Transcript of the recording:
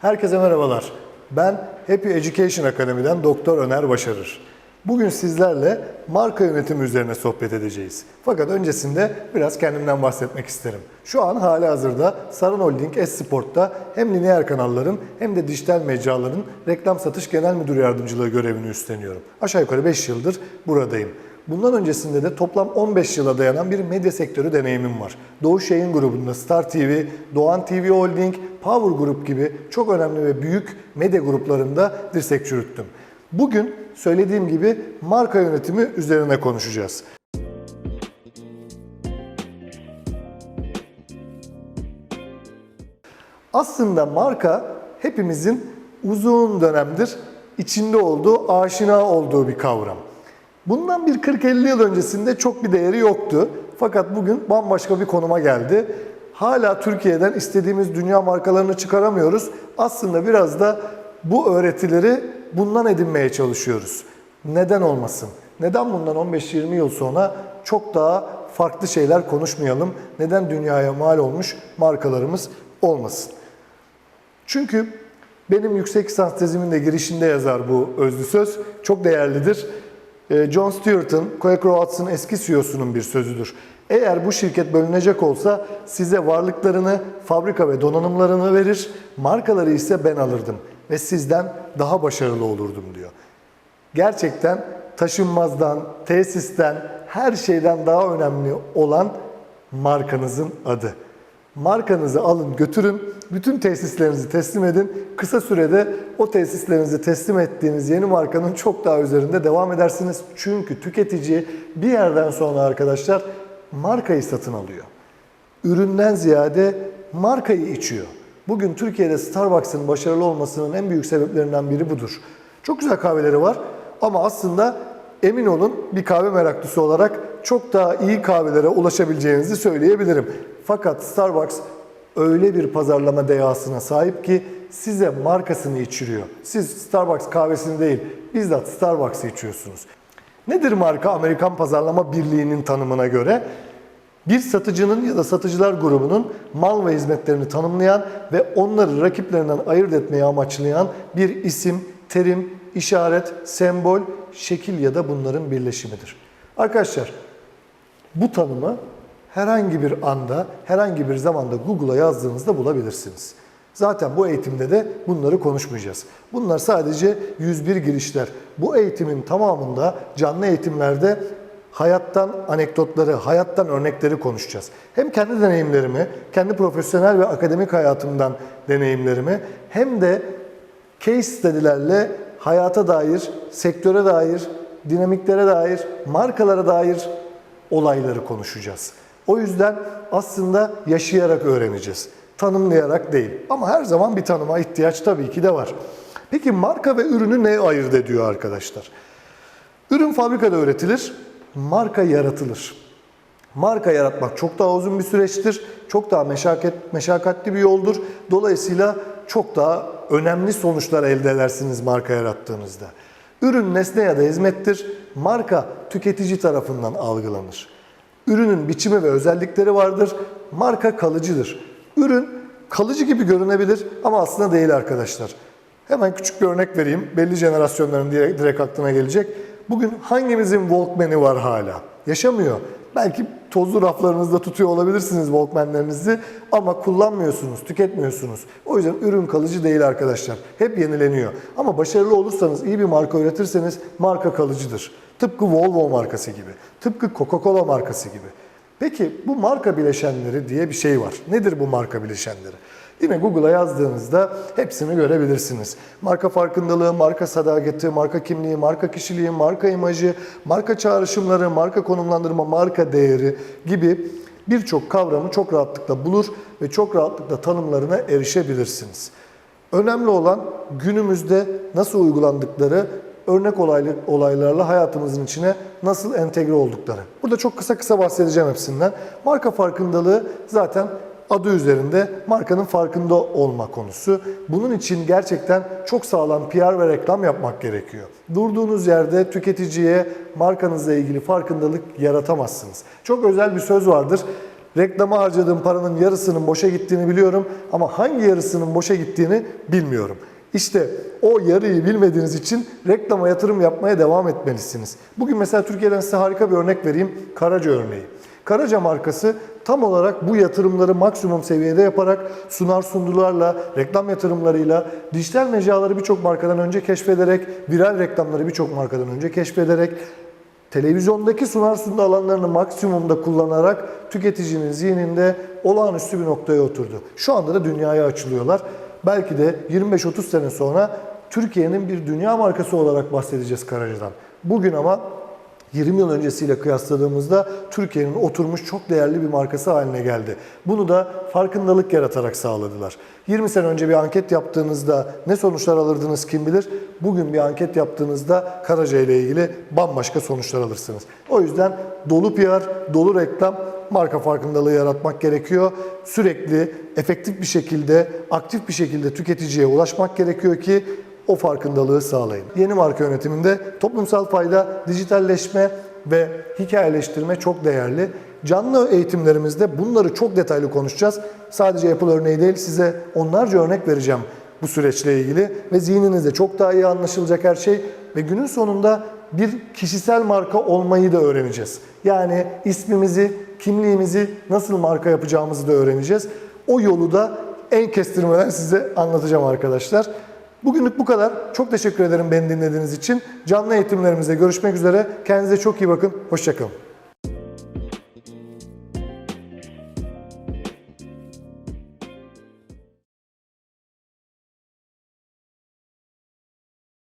Herkese merhabalar. Ben Happy Education Akademi'den Doktor Öner Başarır. Bugün sizlerle marka yönetimi üzerine sohbet edeceğiz. Fakat öncesinde biraz kendimden bahsetmek isterim. Şu an hali hazırda Saran Holding Esport'ta hem lineer kanalların hem de dijital mecraların reklam satış genel müdür yardımcılığı görevini üstleniyorum. Aşağı yukarı 5 yıldır buradayım. Bundan öncesinde de toplam 15 yıla dayanan bir medya sektörü deneyimim var. Doğuş Yayın Grubu'nda Star TV, Doğan TV Holding, Power Group gibi çok önemli ve büyük medya gruplarında dirsek çürüttüm. Bugün söylediğim gibi marka yönetimi üzerine konuşacağız. Aslında marka hepimizin uzun dönemdir içinde olduğu, aşina olduğu bir kavram. Bundan bir 40-50 yıl öncesinde çok bir değeri yoktu. Fakat bugün bambaşka bir konuma geldi. Hala Türkiye'den istediğimiz dünya markalarını çıkaramıyoruz. Aslında biraz da bu öğretileri bundan edinmeye çalışıyoruz. Neden olmasın? Neden bundan 15-20 yıl sonra çok daha farklı şeyler konuşmayalım? Neden dünyaya mal olmuş markalarımız olmasın? Çünkü benim yüksek lisans tezimin de girişinde yazar bu özlü söz. Çok değerlidir. Ee, John Stewart'ın, Quaker Oats'ın eski CEO'sunun bir sözüdür. Eğer bu şirket bölünecek olsa size varlıklarını, fabrika ve donanımlarını verir, markaları ise ben alırdım ve sizden daha başarılı olurdum diyor. Gerçekten taşınmazdan, tesisten, her şeyden daha önemli olan markanızın adı. Markanızı alın götürün, bütün tesislerinizi teslim edin. Kısa sürede o tesislerinizi teslim ettiğiniz yeni markanın çok daha üzerinde devam edersiniz. Çünkü tüketici bir yerden sonra arkadaşlar markayı satın alıyor. Üründen ziyade markayı içiyor. Bugün Türkiye'de Starbucks'ın başarılı olmasının en büyük sebeplerinden biri budur. Çok güzel kahveleri var ama aslında emin olun bir kahve meraklısı olarak çok daha iyi kahvelere ulaşabileceğinizi söyleyebilirim. Fakat Starbucks öyle bir pazarlama dehasına sahip ki size markasını içiriyor. Siz Starbucks kahvesini değil, bizzat Starbucks'ı içiyorsunuz. Nedir marka Amerikan Pazarlama Birliği'nin tanımına göre? Bir satıcının ya da satıcılar grubunun mal ve hizmetlerini tanımlayan ve onları rakiplerinden ayırt etmeyi amaçlayan bir isim, terim, işaret, sembol, şekil ya da bunların birleşimidir. Arkadaşlar bu tanımı herhangi bir anda, herhangi bir zamanda Google'a yazdığınızda bulabilirsiniz. Zaten bu eğitimde de bunları konuşmayacağız. Bunlar sadece 101 girişler. Bu eğitimin tamamında canlı eğitimlerde hayattan anekdotları, hayattan örnekleri konuşacağız. Hem kendi deneyimlerimi, kendi profesyonel ve akademik hayatımdan deneyimlerimi hem de case study'lerle hayata dair, sektöre dair, dinamiklere dair, markalara dair olayları konuşacağız. O yüzden aslında yaşayarak öğreneceğiz. Tanımlayarak değil. Ama her zaman bir tanıma ihtiyaç tabii ki de var. Peki marka ve ürünü ne ayırt ediyor arkadaşlar? Ürün fabrikada üretilir, marka yaratılır. Marka yaratmak çok daha uzun bir süreçtir. Çok daha meşakkat, meşakkatli bir yoldur. Dolayısıyla çok daha önemli sonuçlar elde edersiniz marka yarattığınızda. Ürün nesne ya da hizmettir. Marka tüketici tarafından algılanır. Ürünün biçimi ve özellikleri vardır. Marka kalıcıdır. Ürün kalıcı gibi görünebilir ama aslında değil arkadaşlar. Hemen küçük bir örnek vereyim. Belli jenerasyonların direkt, aklına gelecek. Bugün hangimizin Walkman'i var hala? Yaşamıyor. Belki tozlu raflarınızda tutuyor olabilirsiniz Walkman'lerinizi ama kullanmıyorsunuz, tüketmiyorsunuz. O yüzden ürün kalıcı değil arkadaşlar. Hep yenileniyor. Ama başarılı olursanız, iyi bir marka üretirseniz marka kalıcıdır. Tıpkı Volvo markası gibi, tıpkı Coca-Cola markası gibi. Peki bu marka bileşenleri diye bir şey var. Nedir bu marka bileşenleri? Yine Google'a yazdığınızda hepsini görebilirsiniz. Marka farkındalığı, marka sadakati, marka kimliği, marka kişiliği, marka imajı, marka çağrışımları, marka konumlandırma, marka değeri gibi birçok kavramı çok rahatlıkla bulur ve çok rahatlıkla tanımlarına erişebilirsiniz. Önemli olan günümüzde nasıl uygulandıkları, örnek olaylı, olaylarla hayatımızın içine nasıl entegre oldukları. Burada çok kısa kısa bahsedeceğim hepsinden. Marka farkındalığı zaten adı üzerinde markanın farkında olma konusu. Bunun için gerçekten çok sağlam PR ve reklam yapmak gerekiyor. Durduğunuz yerde tüketiciye markanızla ilgili farkındalık yaratamazsınız. Çok özel bir söz vardır. Reklama harcadığım paranın yarısının boşa gittiğini biliyorum ama hangi yarısının boşa gittiğini bilmiyorum. İşte o yarıyı bilmediğiniz için reklama yatırım yapmaya devam etmelisiniz. Bugün mesela Türkiye'den size harika bir örnek vereyim. Karaca örneği. Karaca markası tam olarak bu yatırımları maksimum seviyede yaparak sunar sundularla, reklam yatırımlarıyla, dijital mecraları birçok markadan önce keşfederek, viral reklamları birçok markadan önce keşfederek, televizyondaki sunar sundu alanlarını maksimumda kullanarak tüketicinin zihninde olağanüstü bir noktaya oturdu. Şu anda da dünyaya açılıyorlar. Belki de 25-30 sene sonra Türkiye'nin bir dünya markası olarak bahsedeceğiz Karaca'dan. Bugün ama 20 yıl öncesiyle kıyasladığımızda Türkiye'nin oturmuş çok değerli bir markası haline geldi. Bunu da farkındalık yaratarak sağladılar. 20 sene önce bir anket yaptığınızda ne sonuçlar alırdınız kim bilir? Bugün bir anket yaptığınızda Karaca ile ilgili bambaşka sonuçlar alırsınız. O yüzden dolu PR, dolu reklam, marka farkındalığı yaratmak gerekiyor. Sürekli efektif bir şekilde, aktif bir şekilde tüketiciye ulaşmak gerekiyor ki o farkındalığı sağlayın. Yeni marka yönetiminde toplumsal fayda, dijitalleşme ve hikayeleştirme çok değerli. Canlı eğitimlerimizde bunları çok detaylı konuşacağız. Sadece Apple örneği değil size onlarca örnek vereceğim bu süreçle ilgili ve zihninizde çok daha iyi anlaşılacak her şey ve günün sonunda bir kişisel marka olmayı da öğreneceğiz. Yani ismimizi, kimliğimizi nasıl marka yapacağımızı da öğreneceğiz. O yolu da en kestirmeden size anlatacağım arkadaşlar. Bugünlük bu kadar. Çok teşekkür ederim beni dinlediğiniz için. Canlı eğitimlerimizde görüşmek üzere. Kendinize çok iyi bakın. Hoşçakalın.